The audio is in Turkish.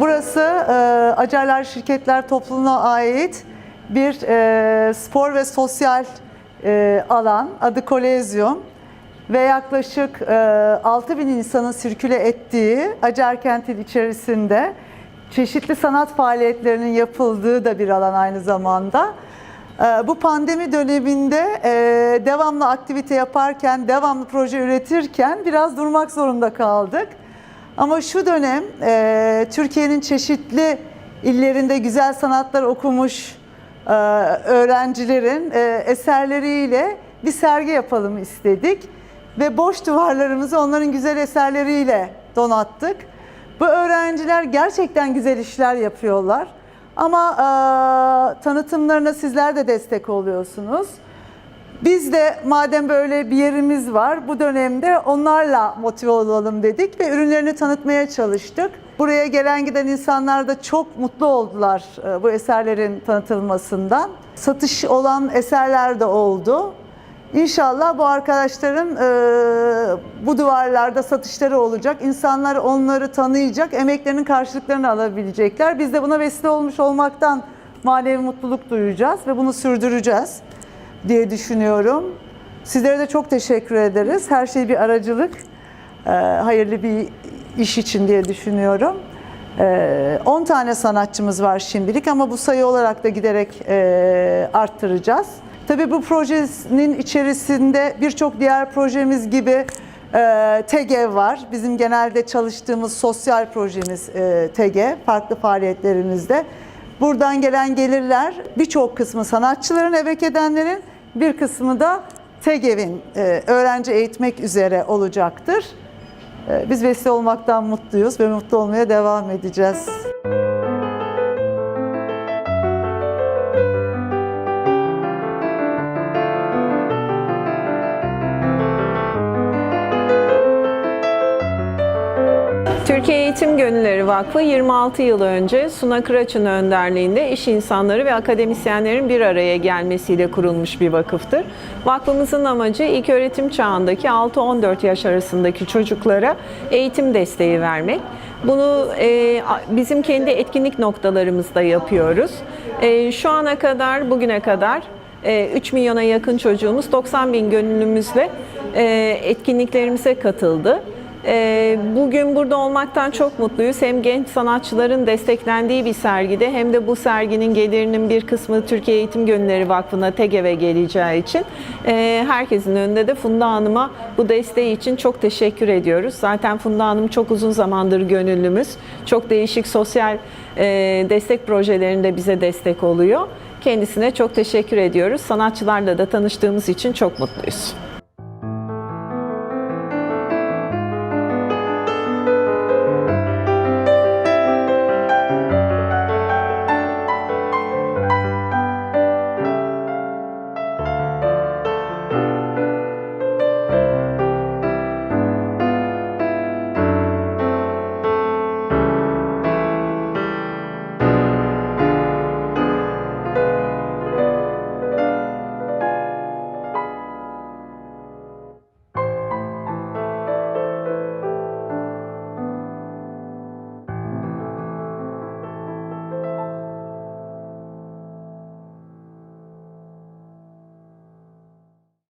Burası e, Acarlar Şirketler Topluluğu'na ait bir e, spor ve sosyal e, alan. Adı Kolezyum ve yaklaşık e, 6 bin insanın sirküle ettiği Acar kentin içerisinde çeşitli sanat faaliyetlerinin yapıldığı da bir alan aynı zamanda. Ee, Bu pandemi döneminde e, devamlı aktivite yaparken, devamlı proje üretirken biraz durmak zorunda kaldık. Ama şu dönem e, Türkiye'nin çeşitli illerinde güzel sanatlar okumuş e, öğrencilerin e, eserleriyle bir sergi yapalım istedik. Ve boş duvarlarımızı onların güzel eserleriyle donattık. Bu öğrenciler gerçekten güzel işler yapıyorlar. Ama e, tanıtımlarına sizler de destek oluyorsunuz. Biz de madem böyle bir yerimiz var bu dönemde onlarla motive olalım dedik ve ürünlerini tanıtmaya çalıştık. Buraya gelen giden insanlar da çok mutlu oldular e, bu eserlerin tanıtılmasından. Satış olan eserler de oldu. İnşallah bu arkadaşların e, bu duvarlarda satışları olacak. İnsanlar onları tanıyacak, emeklerinin karşılıklarını alabilecekler. Biz de buna vesile olmuş olmaktan manevi mutluluk duyacağız ve bunu sürdüreceğiz diye düşünüyorum. Sizlere de çok teşekkür ederiz. Her şey bir aracılık, e, hayırlı bir iş için diye düşünüyorum. E, 10 tane sanatçımız var şimdilik ama bu sayı olarak da giderek e, arttıracağız. Tabii bu projenin içerisinde birçok diğer projemiz gibi e, var. Bizim genelde çalıştığımız sosyal projemiz e, farklı faaliyetlerimizde. Buradan gelen gelirler birçok kısmı sanatçıların, emek edenlerin, bir kısmı da TEGEV'in e, öğrenci eğitmek üzere olacaktır. E, Biz vesile olmaktan mutluyuz ve mutlu olmaya devam edeceğiz. Türkiye Eğitim Gönülleri Vakfı 26 yıl önce Suna Kıraç'ın önderliğinde iş insanları ve akademisyenlerin bir araya gelmesiyle kurulmuş bir vakıftır. Vakfımızın amacı ilk öğretim çağındaki 6-14 yaş arasındaki çocuklara eğitim desteği vermek. Bunu e, bizim kendi etkinlik noktalarımızda yapıyoruz. E, şu ana kadar, bugüne kadar e, 3 milyona yakın çocuğumuz 90 bin gönüllümüzle e, etkinliklerimize katıldı. Ee, Bugün burada olmaktan çok mutluyuz. Hem genç sanatçıların desteklendiği bir sergide hem de bu serginin gelirinin bir kısmı Türkiye Eğitim Gönülleri Vakfı'na TEGEV'e geleceği için e, herkesin önünde de Funda Hanım'a bu desteği için çok teşekkür ediyoruz. Zaten Funda Hanım çok uzun zamandır gönüllümüz. Çok değişik sosyal e, destek projelerinde bize destek oluyor. Kendisine çok teşekkür ediyoruz. Sanatçılarla da tanıştığımız için çok mutluyuz.